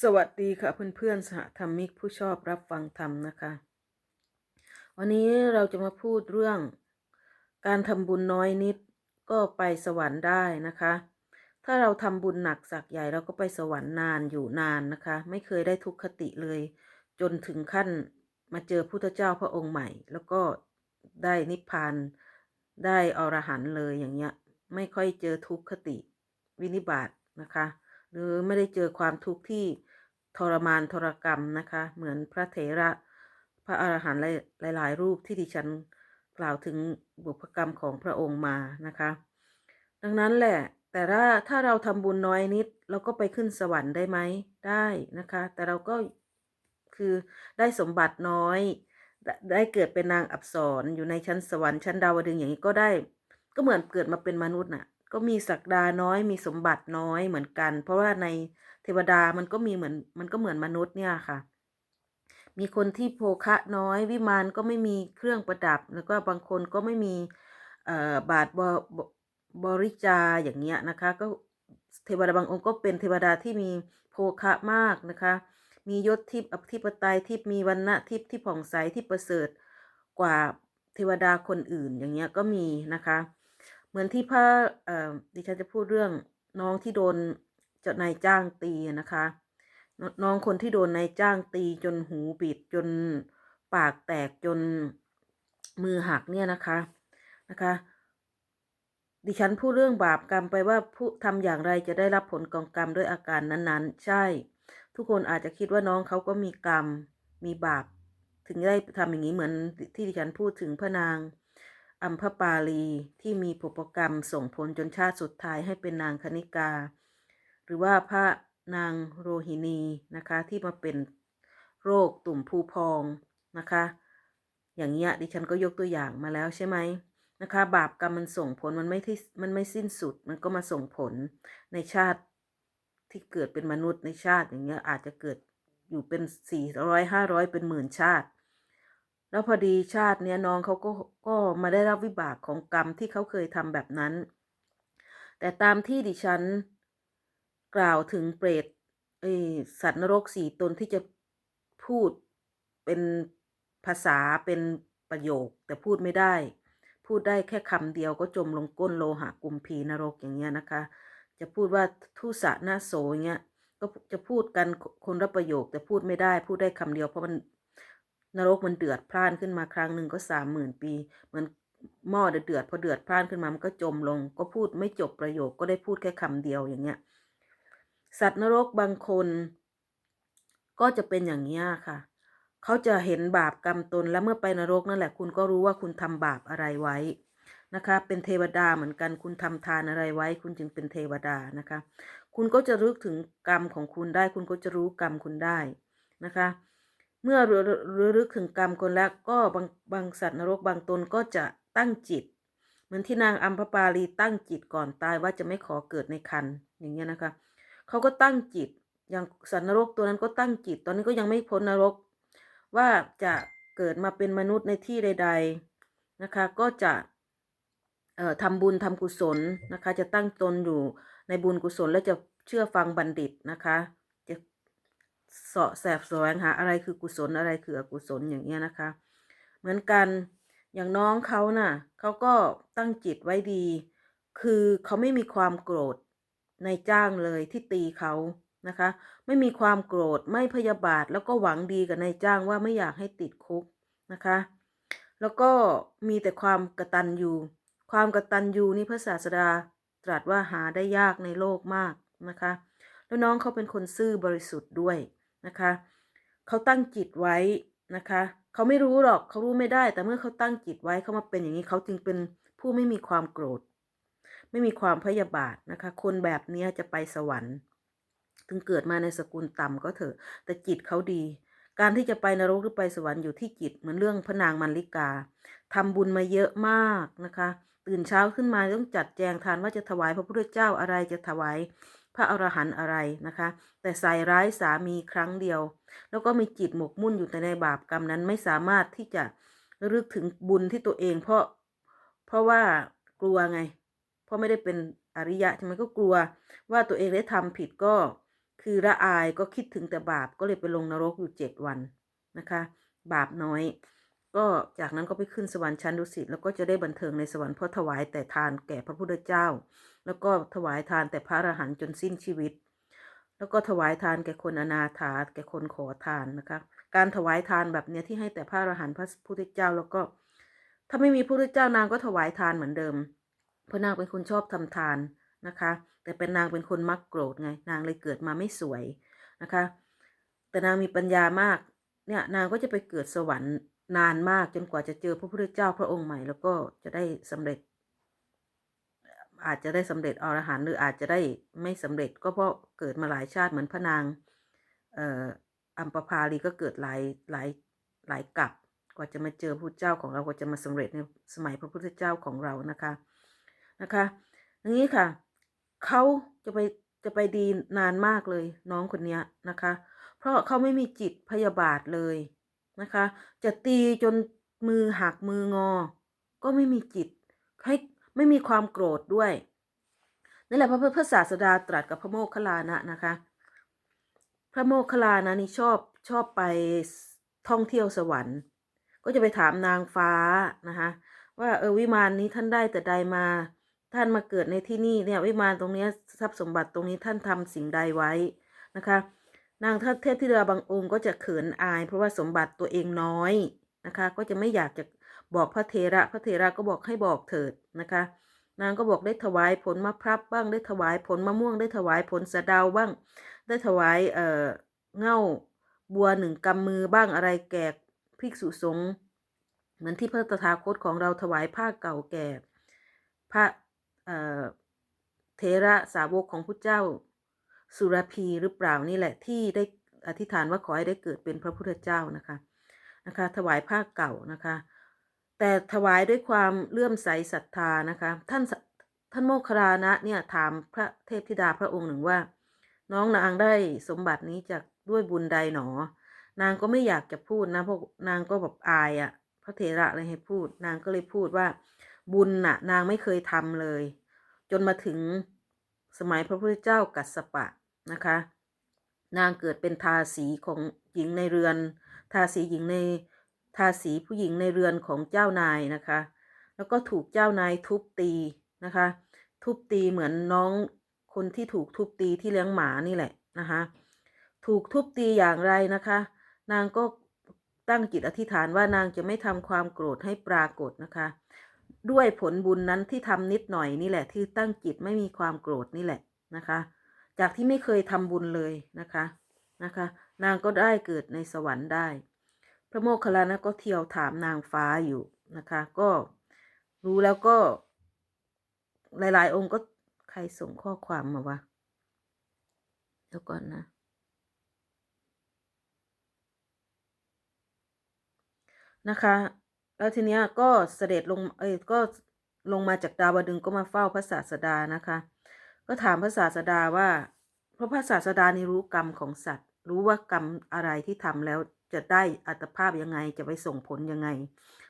สวัสดีค่ะเพื่อนๆสหธรรมิกผู้ชอบรับฟังธรรมนะคะ วันนี้เราจะมาพูดเรื่อง การทำบุญน้อยนิดก็ไปสวรรค์ได้นะคะ ถ้าเราทำบุญหนักสักใหญ่เราก็ไปสวรรค์นานอยู่นานนะคะ ไม่เคยได้ทุกขติเลย จนถึงขั้นมาเจอพุทธเจ้าพระองค์ใหม่ แล้วก็ได้นิพพานได้อรหันต์เลยอย่างเงี้ย ไม่ค่อยเจอทุกขติวินิบาตนะคะ หรือไม่ได้เจอความทุกข์ที่ทรมานทรกรรมนะคะ เหมือนพระเถระพระอรหันต์หลาย ๆ รูปที่ดิฉันกล่าวถึงบุพกรรมของพระองค์มานะคะ ดังนั้นแหละ แต่ถ้าถ้าเราทำบุญน้อยนิด เราก็ไปขึ้นสวรรค์ได้ไหมได้นะคะ แต่เราก็คือได้สมบัติน้อย ได้เกิดเป็นนางอับสรอยู่ในชั้นสวรรค์ชั้นดาวดึงอย่างนี้ก็ได้ ก็เหมือนเกิดมาเป็นมนุษย์น่ะ ก็มีศักดาน้อยมีสมบัติน้อยเหมือนกัน เพราะว่าในเทวดามันก็มีเหมือนมันก็เหมือนมนุษย์เนี่ยค่ะ มีคนที่โภคะน้อยวิมานก็ไม่มีเครื่องประดับ แล้วก็บางคนก็ไม่มีบาทบบริจาอย่างเงี้ยนะคะ ก็เทวดาบางองค์ก็เป็นเทวดาที่มีโภคะมากนะคะ มียศทิพย์อธิปไตยทิพย์มีวันณะทิพย์ที่ผ่องใสที่ประเสริฐกว่าเทวดาคนอื่นอย่างเงี้ยก็มีนะคะ เหมือนที่พระดิฉันจะพูดเรื่องน้องที่โดนเจ้านายจ้างตีนะคะ น้องคนที่โดนนายจ้างตีจนหูบิดจนปากแตกจนมือหักเนี่ยนะคะนะคะ ดิฉันพูดเรื่องบาปกรรมไปว่าผู้ทำอย่างไรจะได้รับผลกองกรรมด้วยอาการนั้นๆ ใช่ ทุกคนอาจจะคิดว่าน้องเขาก็มีกรรมมีบาป ถึงได้ทำอย่างนี้เหมือนที่ดิฉันพูดถึงพระนาง อัมพปาลีที่มีปุปกรรมส่งผลจนชาติสุดท้ายให้เป็นนางคณิกา หรือว่าพระนางโรหินีนะคะที่มาเป็นโรคตุ่มผูพองนะคะ อย่างเงี้ยดิฉันก็ยกตัวอย่างมาแล้วใช่ไหมนะคะ บาปกรรมมันส่งผลมันไม่ที่มันไม่สิ้นสุดมันก็มาส่งผลในชาติที่เกิดเป็นมนุษย์ในชาติอย่างเงี้ยอาจจะเกิดอยู่เป็นสี่ร้อยห้าร้อยเป็นหมื่นชาติ แล้วพอดีชาติเนี้ยน้องเขาก็ก็มาได้รับวิบากของกรรมที่เขาเคยทำแบบนั้น แต่ตามที่ดิฉัน กล่าวถึงเปรตเอสัตว์นรกสี่ตนที่จะพูดเป็นภาษาเป็นประโยค แต่พูดไม่ได้ พูดได้แค่คำเดียวก็จมลงก้นโลหะกุมพีนรกอย่างเงี้ยนะคะ จะพูดว่าทุสะนาโสเงี้ยก็จะพูดกันคนละประโยคแต่พูดไม่ได้ พูดได้คำเดียวเพราะมัน นรกมันเดือดพล่านขึ้นมาครั้งหนึ่งก็สามหมื่นปี เหมือนหม้อเดือดพอเดือดพล่านขึ้นมามันก็จมลง ก็พูดไม่จบประโยคก็ได้พูดแค่คำเดียวอย่างเงี้ย สัตว์นรกบางคน ก็จะเป็นอย่างนี้ค่ะ เขาจะเห็นบาปกรรมตนแล้วเมื่อไปนรกนั่นแหละ คุณก็รู้ว่าคุณทำบาปอะไรไว้นะคะ เป็นเทวดาเหมือนกัน คุณทำทานอะไรไว้ คุณจึงเป็นเทวดานะคะ คุณก็จะรึกถึงกรรมของคุณได้ คุณก็จะรู้กรรมคุณได้นะคะ เมื่อระลึกถึงกรรมคนแล้วก็บางบางสัตว์นรกบางตนก็จะตั้งจิต เหมือนที่นางอัมพปาลีตั้งจิตก่อนตายว่าจะไม่ขอเกิดในคันอย่างเงี้ยนะคะเขาก็ตั้งจิต อย่างสัตว์นรกตัวนั้นก็ตั้งจิต ตอนนี้ก็ยังไม่พ้นนรก ว่าจะเกิดมาเป็นมนุษย์ในที่ใด ๆนะคะ ก็จะทำบุญทำกุศลนะคะ จะตั้งตนอยู่ในบุญกุศลและจะเชื่อฟังบัณฑิตนะคะ เสาะแสบแสวงหาอะไรคือกุศลอะไรคืออกุศลอย่างเงี้ยนะคะ เหมือนกันอย่างน้องเขาน่ะเขาก็ตั้งจิตไว้ดี คือเขาไม่มีความโกรธในจ้างเลยที่ตีเขานะคะ ไม่มีความโกรธไม่พยาบาทแล้วก็หวังดีกับนายจ้างว่าไม่อยากให้ติดคุกนะคะ แล้วก็มีแต่ความกระตันยูความกระตันยูนี่พระศาสดาตรัสว่าหาได้ยากในโลกมากนะคะ แล้วน้องเขาเป็นคนซื่อบริสุทธิ์ด้วย นะคะ เขาตั้งจิตไว้นะคะ เขาไม่รู้หรอกเขารู้ไม่ได้ แต่เมื่อเขาตั้งจิตไว้เขามาเป็นอย่างนี้เขาจึงเป็นผู้ไม่มีความโกรธ ไม่มีความพยาบาทนะคะ คนแบบนี้จะไปสวรรค์ถึงเกิดมาในสกุลต่ำก็เถอะ แต่จิตเขาดี การที่จะไปนรกหรือไปสวรรค์อยู่ที่จิตเหมือนเรื่องพระนางมันลิกาทำบุญมาเยอะมากนะคะ ตื่นเช้าขึ้นมาต้องจัดแจงทานว่าจะถวายพระพุทธเจ้าอะไรจะถวาย พระอรหันต์อะไรนะคะ แต่ใส่ร้ายสามีครั้งเดียว แล้วก็มีจิตหมกมุ่นอยู่แต่ในบาปกรรมนั้นไม่สามารถที่จะรึกถึงบุญที่ตัวเอง เพราะเพราะว่ากลัวไง เพราะไม่ได้เป็นอริยะใช่ไหมก็กลัว ว่าตัวเองได้ทำผิดก็ คือละอายก็คิดถึงแต่บาปก็เลยไปลงนรกอยู่เจ็ดวันนะคะ บาปน้อย ก็จากนั้นก็ไปขึ้นสวรรค์ชั้นดุสิตแล้วก็จะได้บันเทิงในสวรรค์เพราะถวายแต่ทานแก่พระพุทธเจ้า แล้วก็ถวายทานแต่พระอรหันต์จนสิ้นชีวิต แล้วก็ถวายทานแก่คนอนาถาแก่คนขอทานนะคะการถวายทานแบบเนี้ยที่ให้แต่พระอรหันต์พระพุทธเจ้าแล้วก็ ถ้าไม่มีพระพุทธเจ้านางก็ถวายทานเหมือนเดิม เพราะนางเป็นคนชอบทำทานนะคะ แต่เป็นนางเป็นคนมักโกรธไง นางเลยเกิดมาไม่สวยนะคะ แต่นางมีปัญญามากเนี่ยนางก็จะไปเกิดสวรรค์นานมากจนกว่าจะเจอพระพุทธเจ้าพระองค์ใหม่ แล้วก็จะได้สำเร็จ อาจจะได้สำเร็จอรหันต์หรืออาจจะได้ไม่สำเร็จ ก็เพราะเกิดมาหลายชาติเหมือนพระนางอัมปภาลีก็เกิดหลายหลายหลายกับกว่าจะมาเจอพระพุทธเจ้าของเรากว่าจะมาสำเร็จในสมัยพระพุทธเจ้าของเรานะคะนะคะอย่างนี้ค่ะเขาจะไปจะไปดีนานมากเลยน้องคนนี้นะคะ เพราะเขาไม่มีจิตพยาบาทเลย นะคะ จะตีจนมือหักมืองอ ก็ไม่มีจิตให้ไม่มีความโกรธด้วยนั่นแหละพระพระศาสดาตรัสกับพระโมคคัลลานะนะคะ พระโมคคัลลานะนี่ชอบชอบไปท่องเที่ยวสวรรค์ ก็จะไปถามนางฟ้านะคะว่าเออวิมานนี้ท่านได้แต่ใดมา ท่านมาเกิดในที่นี่เนี่ยวิมานตรงนี้ทรัพย์สมบัติตรงนี้ท่านทำสิ่งใดไว้นะคะ นางเทพธิดาบางองค์ก็จะเขินอาย เพราะว่าสมบัติตัวเองน้อยนะคะ ก็จะไม่อยากจะบอกพระเทระ พระเทระก็บอกให้บอกเถิดนะคะ นางก็บอกได้ถวายผลมะพร้าวบ้างได้ถวายผลมะม่วงได้ถวายผลสะเดาบ้าง ได้ถวายเอ่อเง่าบัวหนึ่งกำมือบ้างอะไรแก่ภิกษุสงฆ์เหมือนที่พระตถาคตของเราถวายผ้าเก่าแก่ พระเอ่อเทระสาวกของพระเจ้า สุรพีหรือเปล่านี่แหละที่ได้อธิษฐานว่าขอให้ได้เกิดเป็นพระพุทธเจ้านะคะนะคะ ถวายผ้าเก่านะคะ แต่ถวายด้วยความเลื่อมใสศรัทธานะคะ ท่านท่านโมคคลลานะเนี่ยถามพระเทพธิดาพระองค์หนึ่งว่า น้องนางได้สมบัตินี้จากด้วยบุญใดหนอ นางก็ไม่อยากจะพูดนะเพราะนางก็แบบอายอะ่ะ พระเถระเลยให้พูด นางก็เลยพูดว่า บุญน่ะ นางไม่เคยทำเลย จนมาถึงสมัยพระพุทธเจ้ากัสสปะ นะคะ นางเกิดเป็นทาสีของหญิงในเรือน ทาสีหญิงในทาสีผู้หญิงในเรือนของเจ้านายนะคะ แล้วก็ถูกเจ้านายทุบตีนะคะ ทุบตีเหมือนน้องคนที่ถูกทุบตีที่เลี้ยงหมานี่แหละนะคะ ถูกทุบตีอย่างไรนะคะ นางก็ตั้งจิตอธิษฐานว่านางจะไม่ทำความโกรธให้ปรากฏนะคะ ด้วยผลบุญนั้นที่ทำนิดหน่อยนี่แหละที่ตั้งจิตไม่มีความโกรธนี่แหละนะคะ จากที่ไม่เคยทำบุญเลยนะคะนะคะ นางก็ได้เกิดในสวรรค์ได้ พระโมคคัลลานะก็เที่ยวถามนางฟ้าอยู่นะคะ ก็รู้แล้วก็ หลาย ๆ องค์ก็ใครส่งข้อความมาวะเดี๋ยวก่อนนะนะคะ แล้วทีเนี้ยก็เสด็จลง เอ้ยก็ลงมาจากดาวดึงก็มาเฝ้าพระศาสดานะคะ ก็ถามพระศาสดาว่า เพราะพระศาสดานี่รู้กรรมของสัตว์ รู้ว่ากรรมอะไรที่ทำแล้วจะได้อัตภาพยังไงจะไปส่งผลยังไง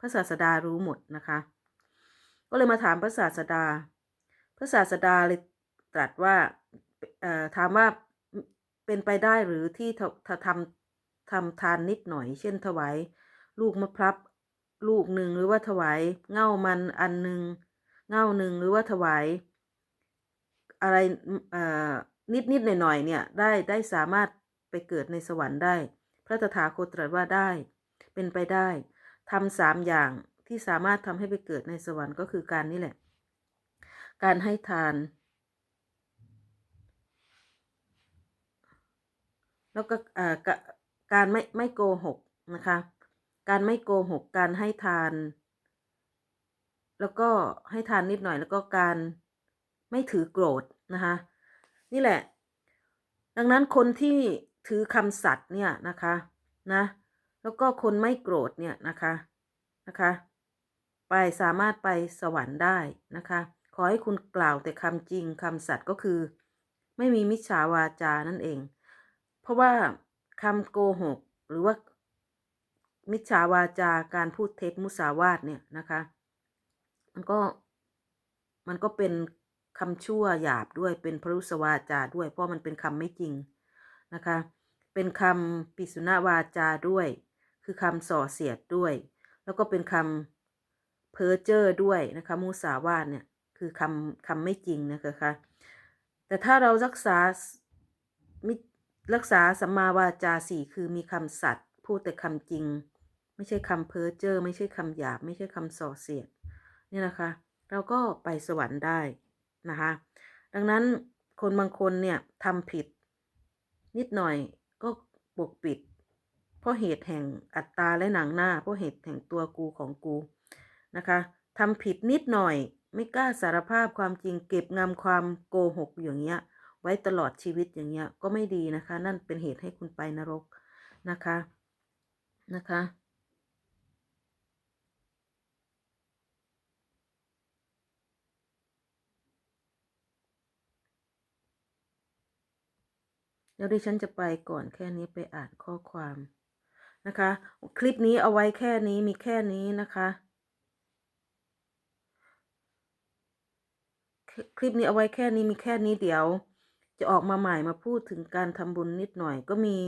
พระศาสดารู้หมดนะคะ ก็เลยมาถามพระศาสดา พระศาสดาเลยตรัสว่าถามว่าเป็นไปได้หรือที่ทำทำทานนิดหน่อย เช่นถวายลูกมะพร้าวลูกหนึ่งหรือว่าถวายเง่ามันอันหนึ่งเง่าหนึ่งหรือว่าถวาย อะไรนิดนิดหน่อยหน่อยเนี่ยได้ได้สามารถไปเกิดในสวรรค์ได้ พระตถาคตตรัสว่าได้ เป็นไปได้ทำสามอย่างที่สามารถทำให้ไปเกิดในสวรรค์ก็คือการนี่แหละ การให้ทาน แล้วก็การไม่ไม่โกหกนะคะ การไม่โกหก การให้ทาน แล้วก็ให้ทานนิดหน่อยแล้วก็การ ไม่ถือโกรธนะคะ นี่แหละ ดังนั้นคนที่ถือคำสัตย์เนี่ยนะคะนะ แล้วก็คนไม่โกรธเนี่ยนะคะนะคะไปสามารถไปสวรรค์ได้นะคะ ขอให้คุณกล่าวแต่คำจริงคำสัตย์ก็คือ ไม่มีมิจฉาวาจานั่นเอง เพราะว่าคำโกหก หรือว่า มิจฉาวาจาการพูดเท็จมุสาวาทเนี่ยนะคะ มันก็มันก็เป็น คำชั่วหยาบด้วยเป็นพรุสวาจาด้วย เพราะมันเป็นคำไม่จริงนะคะ เป็นคำปิสุนาวาจาด้วย คือคำส่อเสียดด้วย แล้วก็เป็นคำเพ้อเจ้อด้วยนะคะมุสาวาทเนี่ยคือคำคำไม่จริงนะคะแต่ถ้าเรารักษามิรักษาสัมมาวาจาสี่คือมีคำสัตย์พูดแต่คำจริง ไม่ใช่คำเพ้อเจ้อไม่ใช่คำหยาบ ไม่ใช่คำส่อเสียด เนี่ยนะคะ เราก็ไปสวรรค์ได้ นะคะ ดังนั้นคนบางคนเนี่ยทำผิด นิดหน่อยก็ปกปิด เพราะเหตุแห่งอัตตาและหนังหน้า เพราะเหตุแห่งตัวกูของกูนะคะทำผิดนิดหน่อย ไม่กล้าสารภาพความจริงเก็บงำความโกหกอย่างเงี้ย ไว้ตลอดชีวิตอย่างเงี้ยก็ไม่ดีนะคะ นั่นเป็นเหตุให้คุณไปนรกนะคะนะคะ เดี๋ยวดิฉันจะไปก่อนแค่นี้ไปอ่านข้อความนะคะ คลิปนี้เอาไว้แค่นี้มีแค่นี้นะคะ คลิปนี้เอาไว้แค่นี้มีแค่นี้เดี๋ยว จะออกมาใหม่มาพูดถึงการทำบุญนิดหน่อยก็มี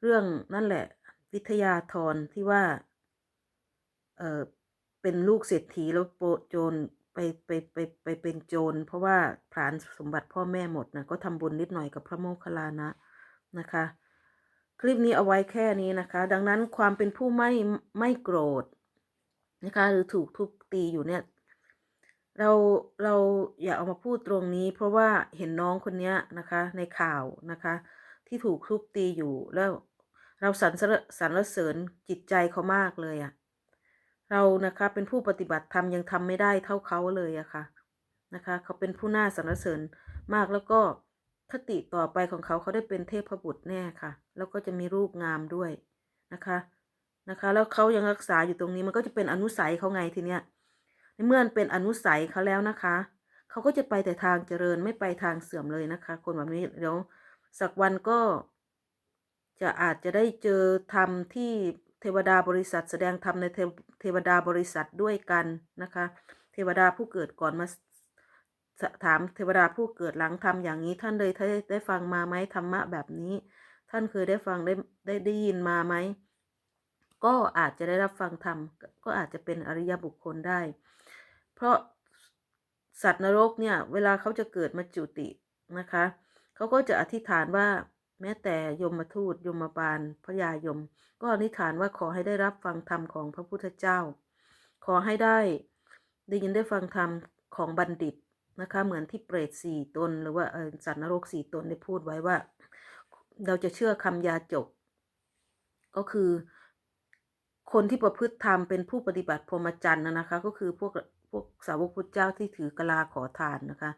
เรื่องนั่นแหละ วิทยาธรที่ว่า เออเป็นลูกเศรษฐีแล้วโปโจร ไปไปไปไปเป็นโจร เพราะว่าผลานสมบัติพ่อแม่หมดนะก็ทำบุญนิดหน่อยกับพระโมคคัลลานะนะคะ คลิปนี้เอาไว้แค่นี้นะคะ ดังนั้นความเป็นผู้ไม่ไม่โกรธนะคะ หรือถูกทุบตีอยู่เนี่ย เราเราอย่าเอามาพูดตรงนี้ เพราะว่าเห็นน้องคนนี้นะคะ ในข่าวนะคะ ที่ถูกทุบตีอยู่แล้วเราสรรเสริญสรรเสริญจิตใจเขามากเลยอะ่ะ เรานะคะเป็นผู้ปฏิบัติธรรมยังทำไม่ได้เท่าเขาเลยอะค่ะนะคะ เขาเป็นผู้น่าสรรเสริญมากแล้วก็คติต่อไปของเขาเขาได้เป็นเทพบุตรแน่ค่ะ แล้วก็จะมีรูปงามด้วยนะคะนะคะ แล้วเขายังรักษาอยู่ตรงนี้มันก็จะเป็นอนุสัยเขาไงทีเนี้ยในเมื่อเป็นอนุสัยเขาแล้วนะคะ เขาก็จะไปแต่ทางเจริญไม่ไปทางเสื่อมเลยนะคะ คนแบบนี้เดี๋ยวสักวันก็จะอาจจะได้เจอธรรมที่ เทวดาบริษัทแสดงธรรมในเทวดาบริษัทด้วยกันนะคะ เทวดาผู้เกิดก่อนมาถามเทวดาผู้เกิดหลังทำอย่างนี้ท่านเลยได้ได้ฟังมาไหมธรรมะแบบนี้ ท่านเคยได้ฟังได้ได้ได้ยินมาไหมก็อาจจะได้รับฟังธรรมก็อาจจะเป็นอริยบุคคลได้ เพราะสัตว์นรกเนี่ย เวลาเขาจะเกิดมาจุตินะคะ เขาก็จะอธิษฐานว่า แม้แต่ยมทูตยมบาลพระยายม ก็อธิฐานว่าขอให้ได้รับฟังธรรมของพระพุทธเจ้า ขอให้ได้ได้ยินได้ฟังธรรมของบัณฑิตนะคะ เหมือนที่เปรตสี่ตน หรือว่าสัตว์นรกสี่ตนได้พูดไว้ว่า เราจะเชื่อคำยาจก ก็คือคนที่ประพฤติธรรมเป็นผู้ปฏิบัติพรหมจรรย์นะคะ ก็คือพวกพวกสาวกพุทธเจ้าที่ถือกลาขอทานนะคะ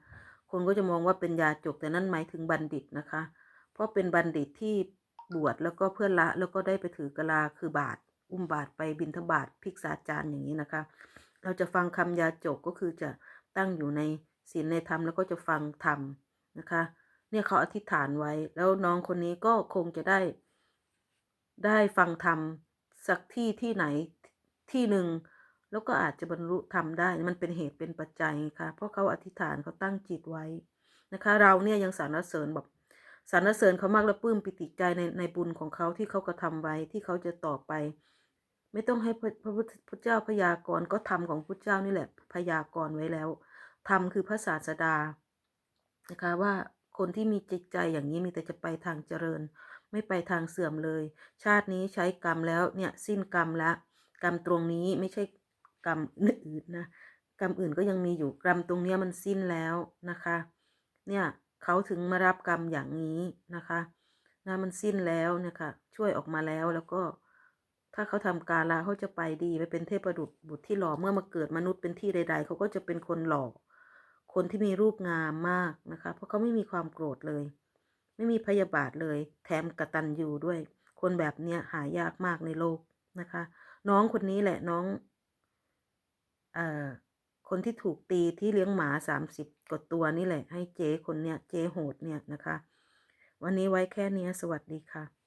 คนก็จะมองว่าเป็นยาจกแต่นั่นหมายถึงบัณฑิตนะคะ เพราะเป็นบัณฑิตที่บวชแล้วก็เพื่อละแล้วก็ได้ไปถือกลาคือบาท อุ้มบาทไปบินทบาทภิกษาจารย์อย่างนี้นะคะ เราจะฟังคำยาจกก็คือจะตั้งอยู่ในศีลในธรรมแล้วก็จะฟังธรรมนะคะ เนี่ยเขาอธิษฐานไว้ แล้วน้องคนนี้ก็คงจะได้ ได้ฟังธรรมสักที่ที่ไหนที่หนึ่งแล้วก็อาจจะบรรลุธรรมได้ มันเป็นเหตุเป็นปัจจัยค่ะ เพราะเขาอธิษฐานเขาตั้งจิตไว้นะคะ เราเนี่ยยังสรรเสริญแบบ สรรเสริญเขามากและปลื้มปิติใจในในบุญของเขาที่เขากระทาไว้ที่เขาจะต่อไป ไม่ต้องให้พระพุทธเจ้าพยากรณ์ก็ทำของพุทธเจ้านี่แหละพยากรณ์ไว้แล้วธรรมคือพระศาสดานะคะว่าคนที่มีจิตใจอย่างนี้มีแต่จะไปทางเจริญ ไม่ไปทางเสื่อมเลย ชาตินี้ใช้กรรมแล้วเนี่ยสิ้นกรรมละกรรมตรงนี้ไม่ใช่กรรมอื่นนะกรรมอื่นก็ยังมีอยู่กรรมตรงนี้มันสิ้นแล้วนะคะ เนี่ย เขาถึงมารับกรรมอย่างนี้นะคะนะมันสิ้นแล้วนี่ยค่ะช่วยออกมาแล้วแล้วก็ ถ้าเขาทำกาละเขาจะไปดีไปเป็นเทพบุตรบุตรที่หล่อเมื่อมาเกิดมนุษย์เป็นที่ใด ๆ เขาก็จะเป็นคนหล่อคนที่มีรูปงามมากนะคะ เพราะเขาไม่มีความโกรธเลย ไม่มีพยาบาทเลย แถมกระตันยูด้วย คนแบบเนี้ยหายากมากในโลกนะคะ น้องคนนี้แหละน้อง เอ่อ คนที่ถูกตีที่เลี้ยงหมาสามสิบกว่าตัวนี่แหละ ให้เจ๊คนเนี้ยเจ๊โหดเนี่ยนะคะ วันนี้ไว้แค่นี้สวัสดีค่ะ